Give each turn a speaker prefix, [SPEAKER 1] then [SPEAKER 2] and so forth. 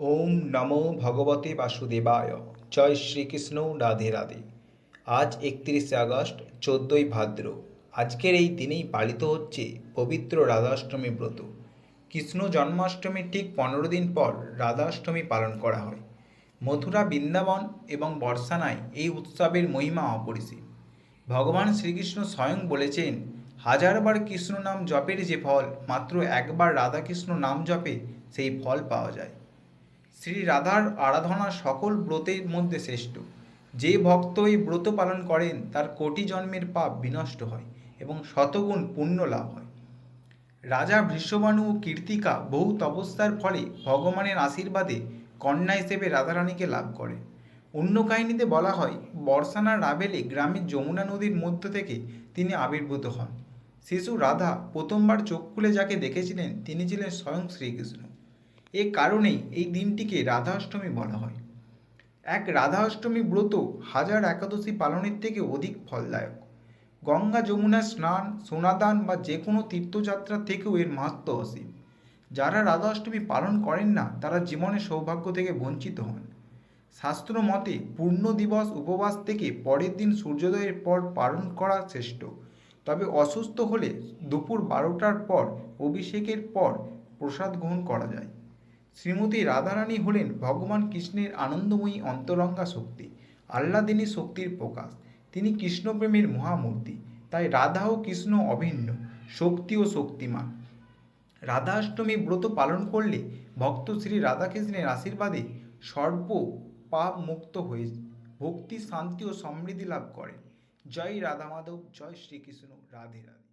[SPEAKER 1] ওম নমো ভগবতে বাসুদেবায়। জয় শ্রীকৃষ্ণ, রাধে রাধে। আজ একত্রিশে আগস্ট, চোদ্দোই ভাদ্র। আজকের এই দিনেই পালিত হচ্ছে পবিত্র রাধাষ্টমী ব্রত। কৃষ্ণ জন্মাষ্টমীর ঠিক পনেরো দিন পর রাধাষ্টমী পালন করা হয়। মথুরা, বৃন্দাবন এবং বর্ষানায় এই উৎসবের মহিমা অপরিসীম। ভগবান শ্রীকৃষ্ণ স্বয়ং বলেছেন, হাজারবার কৃষ্ণ নাম জপের যে ফল, মাত্র একবার রাধাকৃষ্ণ নাম জপে সেই ফল পাওয়া যায়। শ্রী রাধার আরাধনা সকল ব্রতের মধ্যে শ্রেষ্ঠ। যে ভক্ত এই ব্রত পালন করেন, তার কোটি জন্মের পাপ বিনষ্ট হয় এবং শতগুণ পুণ্য লাভ হয়। রাজা বৃষবাণু ও কীর্তিকা বহু তপস্যার ফলে ভগবানের আশীর্বাদে কন্যা হিসেবে রাধারানীকে লাভ করে। অন্য কাহিনীতে বলা হয়, বর্ষানা রাভেলে গ্রামের যমুনা নদীর মধ্য থেকে তিনি আবির্ভূত হন। শিশু রাধা প্রথমবার চোখ খুলে যাকে দেখেছিলেন, তিনি ছিলেন স্বয়ং শ্রীকৃষ্ণ। এ কারণেই এই দিনটিকে রাধা অষ্টমী বলা হয়। এক রাধা অষ্টমী ব্রত হাজার একাদশী পালনের থেকে অধিক ফলদায়ক। গঙ্গা যমুনা স্নান, সোনাদান বা যে কোনো তীর্থযাত্রা থেকেও এর মাহাত্ম অসীম। যারা রাধা অষ্টমী পালন করেন না, তারা জীবনে সৌভাগ্য থেকে বঞ্চিত হন। শাস্ত্র মতে, পূর্ণ দিবস উপবাস থেকে পরের দিন সূর্যোদয়ের পর পালন করা শ্রেষ্ঠ। তবে অসুস্থ হলে দুপুর বারোটার পর অভিষেকের পর প্রসাদ গ্রহণ করা যায়। শ্রীমতী রাধারানী হলেন ভগবান কৃষ্ণের আনন্দময়ী অন্তরঙ্গা শক্তি, আহ্লাদিনী শক্তির প্রকাশ। তিনি কৃষ্ণপ্রেমের মহামূর্তি, তাই রাধা ও কৃষ্ণ অভিন্ন, শক্তি ও শক্তিমান। রাধাষ্টমী ব্রত পালন করলে ভক্ত শ্রী রাধাকৃষ্ণের আশীর্বাদে সর্ব পাপ মুক্ত হয়ে ভক্তি, শান্তি ও সমৃদ্ধি লাভ করেন জয় রাধা মাধব, জয় শ্রীকৃষ্ণ, রাধে রাধে।